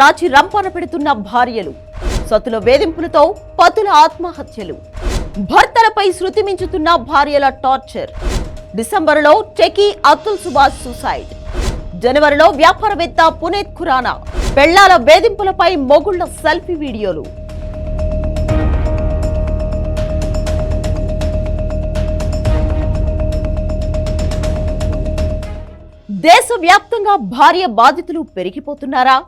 రాచి రంపాన పెడుతున్న భార్యలు. సతుల వేధింపులతో పతుల ఆత్మహత్యలు. భర్తలపై శృతి మించుతున్న భార్యల టార్చర్. డిసెంబర్లో టెకీ అతుల్ సుభాష్ సూసైడ్. జనవరిలో వ్యాపారవేత్త పునీత్ ఖురానా. పెళ్ళాల వేధింపులపై మొగుళ్ళ సెల్ఫీ వీడియోలు. దేశవ్యాప్తంగా భార్య బాధితులు పెరిగిపోతున్నారా?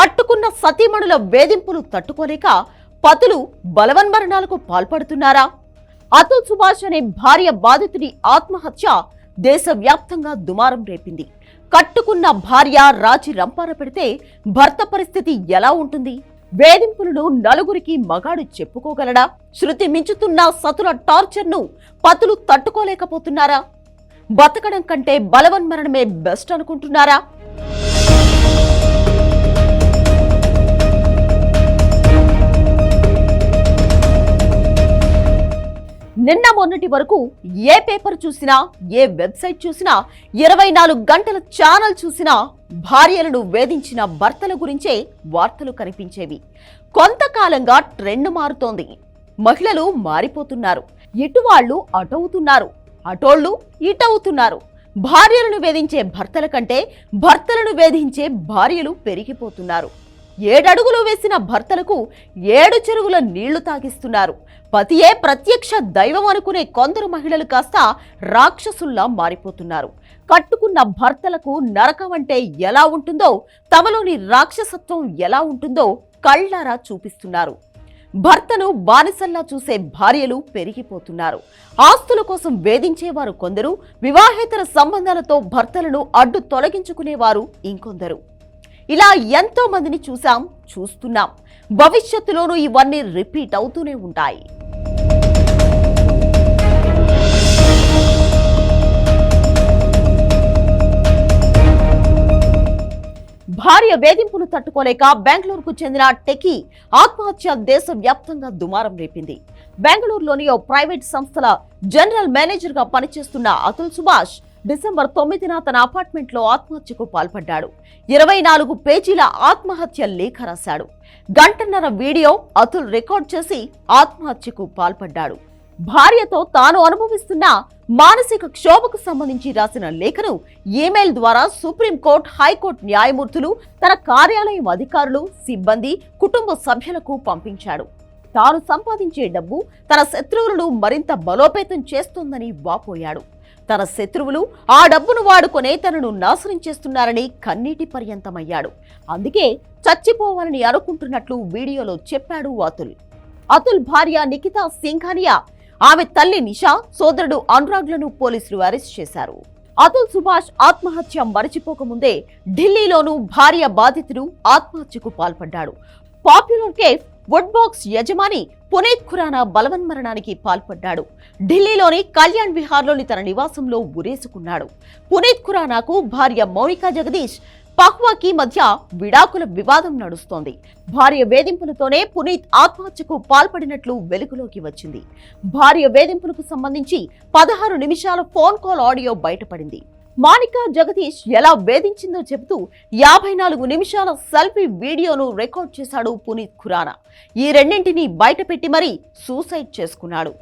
కట్టుకున్న సతీమణుల వేధింపులు తట్టుకోలేక పతులు బలవన్మరణాలకు పాల్పడుతున్నారా? అతుల్ సుభాష్ అనే భార్య బాధితుడి ఆత్మహత్య దేశవ్యాప్తంగా దుమారం రేపింది. కట్టుకున్న భార్య రాజీ రంపార పెడితే భర్త పరిస్థితి ఎలా ఉంటుంది? వేధింపులను నలుగురికి మగాడు చెప్పుకోగలడా? శృతి మించుతున్న సతుల టార్చర్ను పతులు తట్టుకోలేకపోతున్నారా? బతకడం కంటే బలవన్మరణమే బెస్ట్ అనుకుంటున్నారా? నిన్న మొన్నటి వరకు ఏ పేపర్ చూసినా ఏ వెబ్సైట్ చూసినా ఇరవై నాలుగు గంటల ఛానల్ చూసినా భార్యలను వేధించిన భర్తల గురించే వార్తలు కనిపించేవి. కొంతకాలంగా ట్రెండ్ మారుతోంది. మహిళలు మారిపోతున్నారు. ఇటువాళ్ళు అటవుతున్నారు. అటోళ్ళు ఇటవుతున్నారు. భార్యలను వేధించే భర్తల కంటే భర్తలను వేధించే భార్యలు పెరిగిపోతున్నారు. ఏడడుగులు వేసిన భర్తలకు ఏడు చెరువుల నీళ్ళు తాగిస్తున్నారు. పతియే ప్రత్యక్ష దైవం అనుకునే కొందరు మహిళలు కాస్త రాక్షసుల్లా మారిపోతున్నారు. కట్టుకున్న భర్తలకు నరకం అంటే ఎలా ఉంటుందో తమలోని రాక్షసత్వం ఎలా ఉంటుందో కళ్ళారా చూపిస్తున్నారు. భర్తను బానిసల్లా చూసే భార్యలు పెరిగిపోతున్నారు. ఆస్తుల కోసం వేధించేవారు కొందరు వివాహేతర సంబంధాలతో భర్తలను అడ్డు తొలగించుకునేవారు ఇంకొందరు. ఇలా ఎంతో మందిని చూసాం చూస్తున్నాం. భవిష్యత్తులోనూ ఇవన్నీ రిపీట్ అవుతూనే ఉంటాయి. భార్య వేధింపులు తట్టుకోలేక బెంగళూరుకు చెందిన టెకీ ఆత్మహత్య దేశవ్యాప్తంగా దుమారం రేపింది. బెంగళూరులోని ఓ ప్రైవేట్ సంస్థల జనరల్ మేనేజర్గా పనిచేస్తున్న అతుల్ సుభాష్ డిసెంబర్ తొమ్మిదిన తన అపార్ట్మెంట్లో ఆత్మహత్యకు పాల్పడ్డాడు. ఇరవై నాలుగు పేజీల ఆత్మహత్య లేఖ రాశాడు. గంటన్నర వీడియో అతుల్ రికార్డ్ చేసి ఆత్మహత్యకు పాల్పడ్డాడు. భార్యతో తాను అనుభవిస్తున్న మానసిక క్షోభకు సంబంధించి రాసిన లేఖను ఈమెయిల్ ద్వారా సుప్రీంకోర్టు హైకోర్టు న్యాయమూర్తులు తన కార్యాలయం అధికారులు సిబ్బంది కుటుంబ సభ్యులకు పంపించాడు. తాను సంపాదించే డబ్బు తన శత్రువులను మరింత బలోపేతం చేస్తోందని వాపోయాడు. తన శత్రువులు ఆ డబ్బును వాడుకొనే తనను నాశనం చేస్తున్నారని కన్నీటి పర్యంతమయ్యాడు. అందుకే చచ్చిపోవాలని అనుకుంటున్నట్లు వీడియోలో చెప్పాడు అతుల్. అతుల్ భార్య నిఖితా సింఘానియా. ఆమె తల్లి నిషా సోదరుడు అనురాగ్లను పోలీసులు అరెస్ట్ చేశారు. అతుల్ సుభాష్ ఆత్మహత్య మరచిపోకముందే ఢిల్లీలోనూ భార్య బాధితుడు ఆత్మహత్యకు పాల్పడ్డాడు. పాపులర్ కేఫ్ వుడ్ బాక్స్ యజమాని పునీత్ ఖురానా బలవన్మరణానికి పాల్పడ్డాడు. ఢిల్లీలోని కళ్యాణ్ విహార్లోని తన నివాసంలో ఉరేసుకున్నాడు. పునీత్ ఖురానాకు భార్య మౌనికా జగదీష్ పహ్వాకి మధ్య విడాకుల వివాదం నడుస్తోంది. భార్య వేధింపులతోనే పునీత్ ఆత్మహత్యకు పాల్పడినట్లు వెలుగులోకి వచ్చింది. భార్య వేధింపులకు సంబంధించి పదహారు నిమిషాల ఫోన్ కాల్ ఆడియో బయటపడింది. మానికా జగదీష్ ఎలా వేధించిందో చెబుతూ యాభై నాలుగు నిమిషాల సెల్ఫీ వీడియోను రికార్డ్ చేశాడు పునీత్ ఖురానా. ఈ రెండింటినీ బయటపెట్టి మరీ సూసైడ్ చేసుకున్నాడు.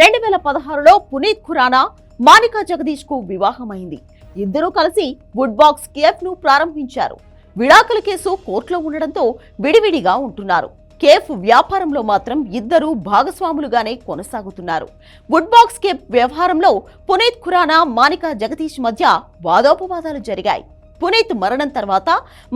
రెండు వేల పదహారులో పునీత్ ఖురానా మానికా జగదీష్కు వివాహమైంది. ఇద్దరూ కలిసి వుడ్ బాక్స్ కేఫ్ను ప్రారంభించారు. విడాకుల కేసు కోర్టులో ఉండడంతో విడివిడిగా ఉంటున్నారు. కేఫ్ వ్యాపారంలో మాత్రం ఇద్దరూ భాగస్వాములుగానే కొనసాగుతున్నారు. గుడ్ బాక్స్ కేఫ్ వ్యవహారంలో పునీత్ ఖురానా మానికా జగదీష్ మధ్య వాదోపవాదాలు జరిగాయి. పునీత్ మరణం తర్వాత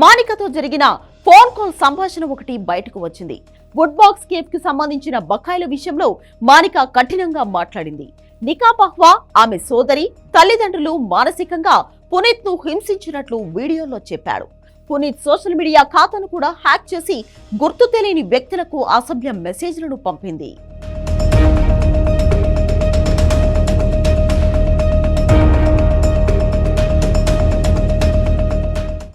మానికతో జరిగిన ఫోన్ కాల్ సంభాషణ ఒకటి బయటకు వచ్చింది. వుడ్ బాక్స్ కేఫ్కి సంబంధించిన బకాయిల విషయంలో మానిక కఠినంగా మాట్లాడింది. నికా పహ్వా ఆమె సోదరి తల్లిదండ్రులు మానసికంగా పునీత్ను హింసించినట్లు వీడియోలో చెప్పాడు పునీత్ సోషల్ మీడియా ఖాతాను కూడా హ్యాక్ చేసి గుర్తు తెలియని వ్యక్తులకు అసభ్య మెసేజ్లను పంపింది.